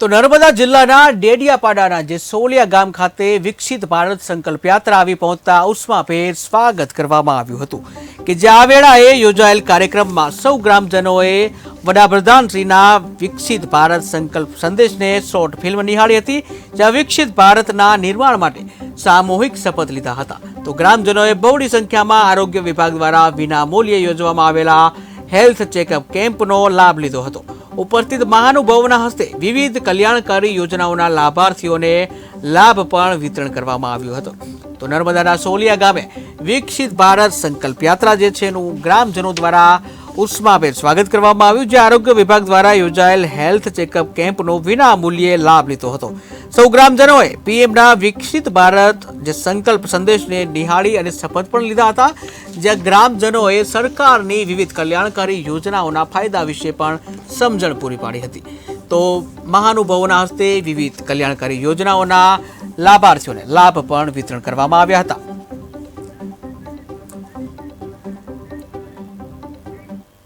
તો નર્મદા જિલ્લાના ડેડિયાપાડાના જે સોલિયા ગામ ખાતે વિકસિત ભારત સંકલ્પ યાત્રા આવી પહોંચતા ઉષ્માભેર સ્વાગત કરવામાં આવ્યું હતું કે જે આ વેળાએ યોજાયેલ કાર્યક્રમમાં સૌ ગ્રામજનોએ વડાપ્રધાનશ્રીના વિકસિત ભારત સંકલ્પ સંદેશને શોર્ટ ફિલ્મ નિહાળી હતી, જ્યાં વિકસિત ભારતના નિર્માણ માટે સામૂહિક શપથ લીધા હતા. તો ગ્રામજનોએ બહોળી સંખ્યામાં આરોગ્ય વિભાગ દ્વારા વિના મૂલ્યે યોજવામાં આવેલા હેલ્થ ચેકઅપ કેમ્પનો લાભ લીધો હતો. ઉપસ્થિત મહાનુભાવોના હસ્તે વિવિધ કલ્યાણકારી યોજનાઓના લાભાર્થીઓને લાભ પણ વિતરણ કરવામાં આવ્યું હતું. તો નર્મદાના સોલિયા ગામે વિકસિત ભારત સંકલ્પ યાત્રા જે છે એનું ગ્રામજનો દ્વારા ઉષ્માભેર સ્વાગત કરવામાં આવ્યું, જે આરોગ્ય વિભાગ દ્વારા યોજાયેલ હેલ્થ ચેકઅપ કેમ્પનો વિના મૂલ્યે લાભ લીધો હતો. સૌ ગ્રામજનોએ પીએમના વિકસિત ભારત જે સંકલ્પ સંદેશને નિહાળી અને શપથ પણ લીધા હતા, જ્યાં ગ્રામજનોએ સરકારની વિવિધ કલ્યાણકારી યોજનાઓના ફાયદા વિશે પણ સમજણ પૂરી પાડી હતી. તો મહાનુભાવોના હસ્તે વિવિધ કલ્યાણકારી યોજનાઓના લાભાર્થીઓને લાભ પણ વિતરણ કરવામાં આવ્યા હતા.